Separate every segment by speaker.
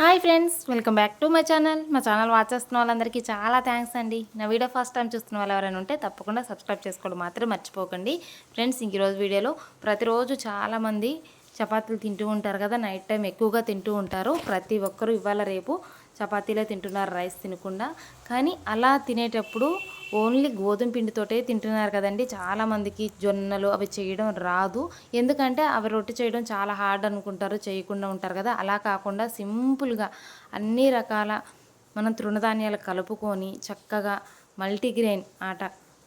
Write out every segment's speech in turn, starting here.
Speaker 1: Hi friends welcome back to my channel. మా channel watch చేస్తున్న వాళ్ళందరికీ చాలా థ్యాంక్స్ అండి. నా వీడియో ఫస్ట్ టైం చూస్తున్న వాళ్ళు ఎవరైనా ఉంటే తప్పకుండా సబ్స్క్రైబ్ చేసుకోవడం మాత్రం మర్చిపోకండి. ఫ్రెండ్స్ ఇంక ఈరోజు వీడియోలో ప్రతిరోజు చాలామంది చపాతీలు తింటూ ఉంటారు కదా నైట్ టైం ఎక్కువగా తింటూ ఉంటారు. ప్రతి ఒక్కరూ ఇవాళ రేపు చపాతీలే తింటున్నారు రైస్ తినకుండా. కానీ అలా తినేటప్పుడు ఓన్లీ గోధుమ పిండితోటే తింటున్నారు కదండి. చాలామందికి జొన్నలు అవి చేయడం రాదు. ఎందుకంటే అవి రొట్టె చేయడం చాలా హార్డ్ అనుకుంటారు చేయకుండా ఉంటారు కదా. అలా కాకుండా సింపుల్గా అన్ని రకాల మనం తృణధాన్యాలు కలుపుకొని చక్కగా మల్టీగ్రెయిన్ ఆట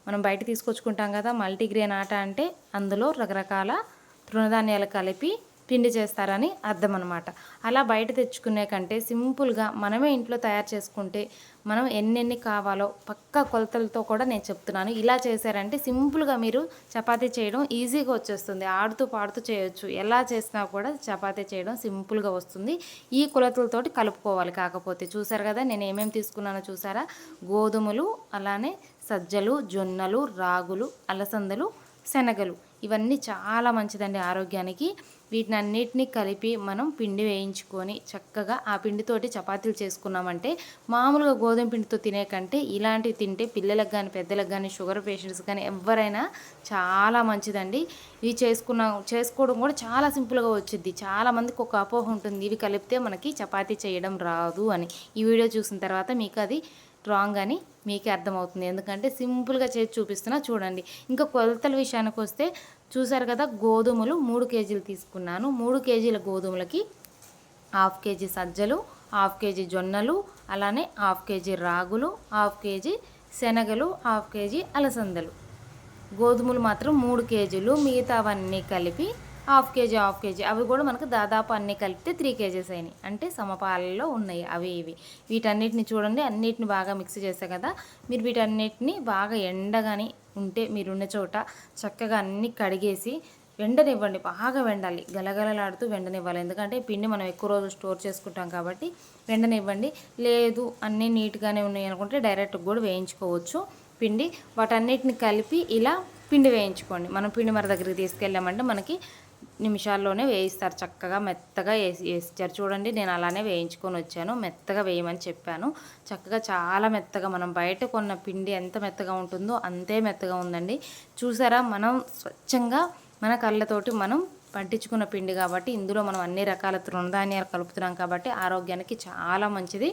Speaker 1: మనం బయట తీసుకొచ్చుకుంటాం కదా. మల్టీగ్రెయిన్ ఆట అంటే అందులో రకరకాల తృణధాన్యాలు కలిపి పిండి చేస్తారని అర్థం అనమాట అలా బయట తెచ్చుకునే కంటే సింపుల్గా మనమే ఇంట్లో తయారు చేసుకుంటే మనం ఎన్నెన్ని కావాలో పక్క కొలతలతో కూడా నేను చెప్తున్నాను. ఇలా చేశారంటే సింపుల్గా మీరు చపాతీ చేయడం ఈజీగా వచ్చేస్తుంది. ఆడుతూ పాడుతూ చేయొచ్చు. ఎలా చేసినా కూడా చపాతీ చేయడం సింపుల్గా వస్తుంది. ఈ కొలతలతోటి కలుపుకోవాలి కాకపోతే. చూసారు కదా నేను ఏమేమి తీసుకున్నానో చూసారా? గోధుమలు అలానే సజ్జలు జొన్నలు రాగులు అలసందలు శనగలు. ఇవన్నీ చాలా మంచిదండి ఆరోగ్యానికి. వీటిని అన్నిటినీ కలిపి మనం పిండి వేయించుకొని చక్కగా ఆ పిండితోటి చపాతీలు చేసుకున్నామంటే మామూలుగా గోధుమ పిండితో తినే కంటే ఇలాంటివి తింటే పిల్లలకు కానీ పెద్దలకు కానీ షుగర్ పేషెంట్స్ కానీ ఎవరైనా చాలా మంచిదండి. ఇవి చేసుకున్న చేసుకోవడం కూడా చాలా సింపుల్గా వచ్చింది చాలామందికి ఒక అపోహ ఉంటుంది. ఇవి కలిపితే మనకి చపాతీ చేయడం రాదు అని. ఈ వీడియో చూసిన తర్వాత మీకు అది రాంగ్ అని మీకే అర్థమవుతుంది. ఎందుకంటే సింపుల్గా చేసి చూపిస్తున్నా చూడండి. ఇంకా కొలతల విషయానికి వస్తే చూసారు కదా గోధుమలు మూడు కేజీలు తీసుకున్నాను. మూడు కేజీల గోధుమలకి హాఫ్ కేజీ సజ్జలు హాఫ్ కేజీ జొన్నలు అలానే హాఫ్ కేజీ రాగులు హాఫ్ కేజీ శనగలు హాఫ్ కేజీ అలసందలు. గోధుమలు మాత్రం మూడు కేజీలు మిగతావన్నీ కలిపి హాఫ్ కేజీ హాఫ్ కేజీ. అవి కూడా మనకు దాదాపు అన్నీ కలిపితే త్రీ కేజీస్ అయినాయి. అంటే సమపాలలో ఉన్నాయి అవి ఇవి. వీటన్నిటిని చూడండి అన్నిటిని బాగా మిక్స్ చేసే కదా మీరు వీటన్నిటిని బాగా ఎండగాని ఉంటే మీరున్న చోట చక్కగా అన్నీ కడిగేసి వెండనివ్వండి బాగా వెండాలి. గలగలలాడుతూ వెండనివ్వాలి. ఎందుకంటే పిండి మనం ఎక్కువ రోజులు స్టోర్ చేసుకుంటాం కాబట్టి వెండనివ్వండి. లేదు అన్నీ నీట్గానే ఉన్నాయి అనుకుంటే డైరెక్ట్ కూడా వేయించుకోవచ్చు పిండి. వాటన్నిటిని కలిపి ఇలా పిండి వేయించుకోండి. మనం పిండి మర దగ్గరికి తీసుకెళ్ళామంటే మనకి నిమిషాల్లోనే వేయిస్తారు. చక్కగా మెత్తగా వేసి వేస్తారు. చూడండి నేను అలానే వేయించుకొని వచ్చాను. మెత్తగా వేయమని చెప్పాను. చక్కగా చాలా మెత్తగా మనం బయట కొన్న పిండి ఎంత మెత్తగా ఉంటుందో అంతే మెత్తగా ఉందండి. చూసారా మనం స్వచ్ఛంగా మన కళ్ళతోటి మనం పట్టించుకున్న పిండి కాబట్టి ఇందులో మనం అన్ని రకాల తృణధాన్యాలు కలుపుతున్నాం కాబట్టి ఆరోగ్యానికి చాలా మంచిది.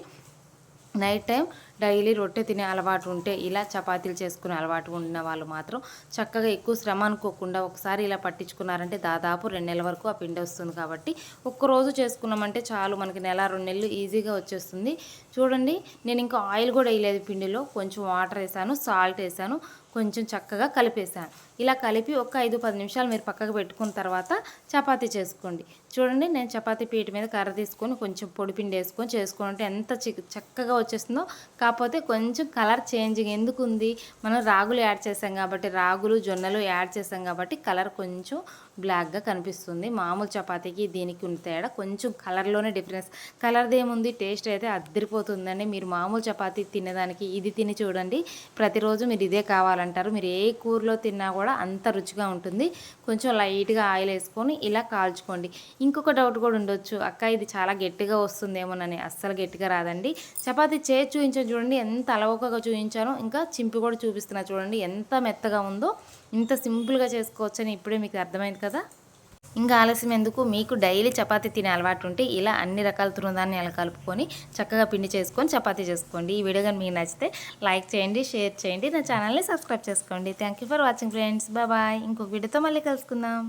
Speaker 1: నైట్ టైం డైలీ రొట్టె తినే అలవాటు ఉంటే ఇలా చపాతీలు చేసుకునే అలవాటు ఉన్న వాళ్ళు మాత్రం చక్కగా ఎక్కువ శ్రమ అనుకోకుండా ఒకసారి ఇలా పట్టించుకున్నారంటే దాదాపు రెండు నెలల వరకు ఆ పిండి వస్తుంది కాబట్టి ఒక్కరోజు చేసుకున్నామంటే చాలు మనకి నెల రెండు నెలలు ఈజీగా వచ్చేస్తుంది. చూడండి నేను ఇంకా ఆయిల్ కూడా వేయలేదు పిండిలో కొంచెం వాటర్ వేసాను సాల్ట్ వేసాను కొంచెం చక్కగా కలిపేసాను. ఇలా కలిపి ఒక ఐదు పది నిమిషాలు మీరు పక్కకు పెట్టుకున్న తర్వాత చపాతీ చేసుకోండి. చూడండి నేను చపాతీ పీట మీద కర్ర తీసుకొని కొంచెం పొడి పిండి వేసుకొని చేసుకుంటే ఎంత చక్కగా వచ్చేస్తుందో కాకపోతే కొంచెం కలర్ చేంజింగ్ ఎందుకు ఉంది మనం రాగులు యాడ్ చేసాం కాబట్టి రాగులు జొన్నలు యాడ్ చేసాం కాబట్టి కలర్ కొంచెం బ్లాక్గా కనిపిస్తుంది. మామూలు చపాతీకి దీనికి ఉన్న తేడా కొంచెం కలర్లోనే డిఫరెన్స్. కలర్ది ఏముంది? టేస్ట్ అయితే అద్దరిపోతుందండి. మీరు మామూలు చపాతీ తినేదానికి ఇది తిని చూడండి. ప్రతిరోజు మీరు ఇదే కావాలంటారు. మీరు ఏ కూరలో తిన్నా కూడా అంత రుచిగా ఉంటుంది. కొంచెం లైట్గా ఆయిల్ వేసుకొని ఇలా కాల్చుకోండి. ఇంకొక డౌట్ కూడా ఉండొచ్చు. అక్క ఇది చాలా గట్టిగా వస్తుందేమోనని. అస్సలు గట్టిగా రాదండి. చపాతీ చేసి చూపించాను చూడండి ఎంత అలవకగా చూపించాను ఇంకా చింపి కూడా చూపిస్తున్నా చూడండి ఎంత మెత్తగా ఉందో ఇంత సింపుల్గా చేసుకోవచ్చని ఇప్పుడే మీకు అర్థమైంది కదా? ఇంకా ఆలస్యం ఎందుకు? మీకు డైలీ చపాతీ తినే అలవాటు ఉంటే ఇలా అన్ని రకాల తృణధాన్యాలు కలుపుకొని చక్కగా పిండి చేసుకొని చపాతీ చేసుకోండి. ఈ వీడియో కానీ మీకు నచ్చితే లైక్ చేయండి షేర్ చేయండి నా ఛానల్ని సబ్స్క్రైబ్ చేసుకోండి. Thank you for watching friends bye ఇంకొక వీడియోతో మళ్ళీ కలుసుకుందాం.